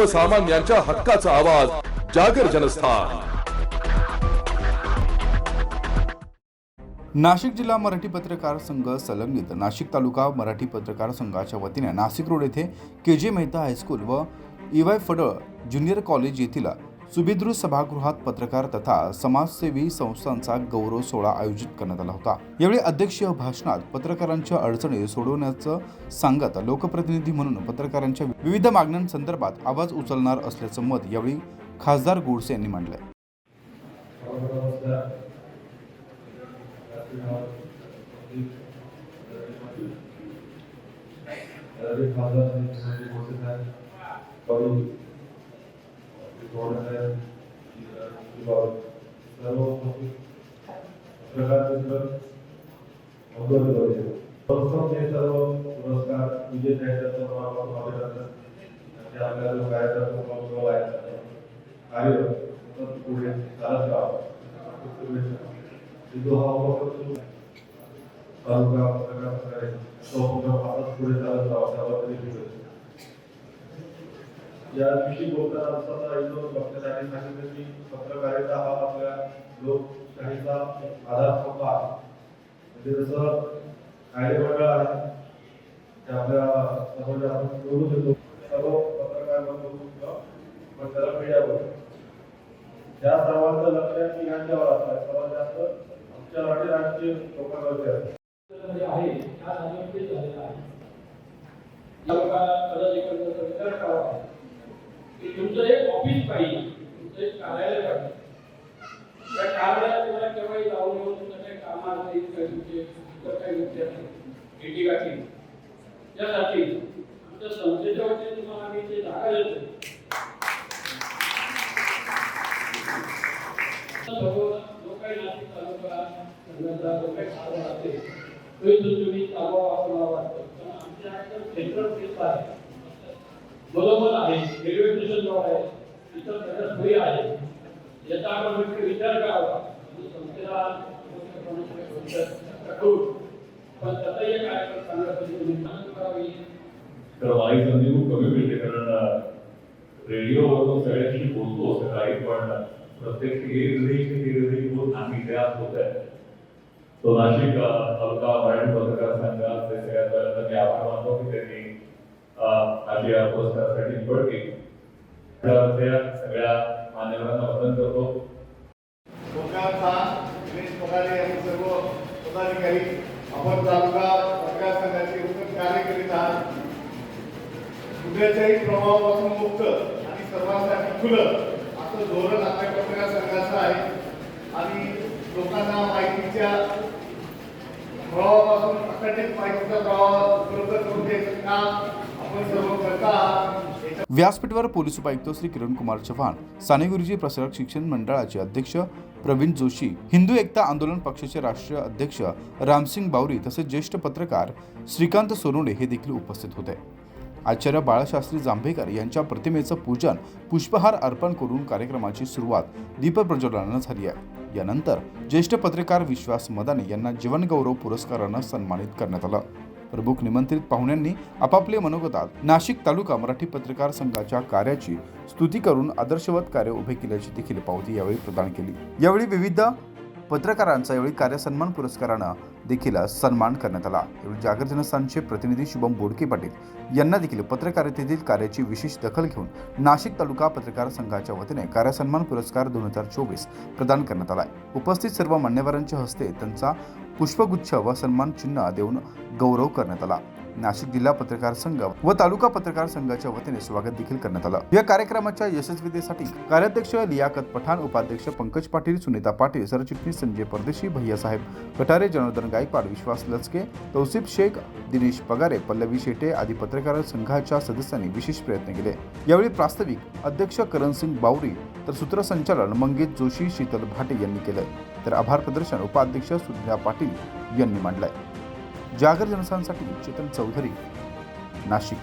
सर्वसामान्यांच्या हक्काचा आवाज जागर जनस्थान. नाशिक जिल्हा मराठी पत्रकार संघ संलग्नित. नाशिक तालुका मराठी पत्रकार संघाच्या वतीने नाशिक रोड येथे K J Mehta high school व इवाय फडळ ज्युनियर कॉलेज येथील सुभिद्रू सभागृहात पत्रकार तथा समाजसेवी संस्थांचा गौरव सोहळा आयोजित करण्यात आला होता. यावेळी अध्यक्षीय भाषणात पत्रकारांच्या अडचणी सोडवण्याचं सांगत लोकप्रतिनिधी म्हणून पत्रकारांच्या विविध मागण्यांसंदर्भात आवाज उचलणार असल्याचं मत यावेळी खासदार गोडसे यांनी मांडलंय सर्व पुरस्कार विजेते आहेत त्याचं मनापासून अभिनंदन आणि आपल्याला जो गायचा जो आहे कार्य पुढे चालत राहावं जो हा उपक्रम तालुका पत्रकार प्रकारे तो उपक्रम आताच पुढे चालत राहावा त्याबद्दल या दिवशी बोलताना असताना एकदम बघण्यासाठी सांगितलं की पत्रकारिता हा आपल्या लोकशाहीचा आधारस्तंभ आहे. म्हणजे जसं कायदेमंडळ आहे ते आपल्या समाजात आपण निवडून देतो सर्व पत्रकार बंधू पण त्याला मीडिया बोलतो त्या सर्वांचं लक्ष की यांच्यावर असतं. सर्वात जास्त आमच्या मराठी राजकीय लोकांवरती असतं. आहे त्या जागेवरती झालेला आहे. या लोकांना कदाचित विचार आहे. की तुमचं एक ऑफिस पाहिजे. तुमचं एक कार्यालय पाहिजे. त्या कार्यालयात तुम्हाला केव्हाही जाऊन येऊन तुमचं काही काम असेल काही तुमचे इतर काही मुद्दे असतील भेटी गाठी त्यासाठी आमच्या संस्थेच्या वतीने तुम्हाला आम्ही ते जागा देतो. जो काही नाशिक तालुका संघाचा जो काही कारभार असेल तो तुम्ही चालवा असं मला वाटतं पण आमच्या क्षेत्र आहे. बरोबर आहे. रेल्वे स्टेशन जवळ आहे. इतर सगळ्या सोयी आहे. याचा आपण नक्की विचार करावा. म्हणजे संस्थेला करू. पण त्याचा एक कार्यक्रम चांगल्या पद्धतीने करावी. तर वाई संधी खूप कमी मिळते कारण रेडिओवर तो सगळ्यांशी बोलतो सकाळी पण प्रत्येक गिरणी होत नाही ते आज होत आहे. तो नाशिक तालुका मराठी पत्रकार संघाचे सगळ्यात मी आभार मानतो की त्यांनी या पुरस्कारासाठी निवड केली त्या सगळ्या मान्यवरांना वंदन करतो. दिनेश पगारे आणि सर्व पदाधिकारी आपण तालुका संघाचे उत्तम कार्य करीत आहात. कुठल्याच्याही प्रभावापासून मुक्त आणि सर्वांसाठी खुलं असं धोरण आपल्या पत्रकार संघाचं आहे. आणि लोकांना माहितीच्या प्रवाहापासून अखंडित माहितीचा प्रभाव उपलब्ध करून द्यायचं काम व्यासपीठावर पोलीस उपायुक्त श्री किरण कुमार चव्हाण साने गुरुजी प्रसारक शिक्षण मंडळाचे अध्यक्ष प्रवीण जोशी हिंदू एकता आंदोलन पक्षाचे राष्ट्रीय अध्यक्ष रामसिंग बावरी तसेच ज्येष्ठ पत्रकार श्रीकांत सोनवणे हे देखील उपस्थित होते. आचार्य बाळशास्त्री जांभेकर यांच्या प्रतिमेचं पूजन पुष्पहार अर्पण करून कार्यक्रमाची सुरुवात दीपप्रज्वलनानं झाली आहे. यानंतर ज्येष्ठ पत्रकार विश्वास मदाने यांना जीवनगौरव पुरस्कारानं सन्मानित करण्यात आलं. प्रमुख निमंत्रित पाहुण्यांनी आपापले मनोगतात नाशिक तालुका मराठी पत्रकार संघाच्या कार्याची स्तुती करून आदर्शवत कार्य उभे केल्याची देखील पावती यावेळी प्रदान केली. यावेळी विविध पत्रकारांचा यावेळी कार्यसन्मान पुरस्कारानं देखील सन्मान करण्यात आला. यावेळी जागर जनस्थानचे प्रतिनिधी शुभम बोडके पाटील यांना देखील पत्रकारितेतील कार्याची विशेष दखल घेऊन नाशिक तालुका पत्रकार संघाच्या वतीने कार्यसन्मान पुरस्कार दोन हजार चोवीस प्रदान करण्यात आला उपस्थित सर्व मान्यवरांच्या हस्ते त्यांचा पुष्पगुच्छ व सन्मान चिन्ह देऊन गौरव करण्यात आला. नाशिक जिल्हा पत्रकार संघ व तालुका पत्रकार संघाच्या वतीने स्वागत देखील करण्यात आलं. या कार्यक्रमाच्या यशस्वीतेसाठी कार्याध्यक्ष लियाकत पठाण उपाध्यक्ष पंकज पाटील सुनीता पाटील सरचिटणीस संजय परदेशी भैयासाहेब कटारे जनार्दन गायकवाड विश्वास लचके तौसिफ शेख दिनेश पगारे पल्लवी शेटे आदी पत्रकार संघाच्या सदस्यांनी विशेष प्रयत्न केले. यावेळी प्रास्ताविक अध्यक्ष करणसिंग बावरी तर सूत्रसंचालन मंगेश जोशी शीतल भाटे यांनी केलं तर आभार प्रदर्शन उपाध्यक्ष सुधा पाटील यांनी मांडलंय. जागर जनसांसाठी चेतन चौधरी नाशिक.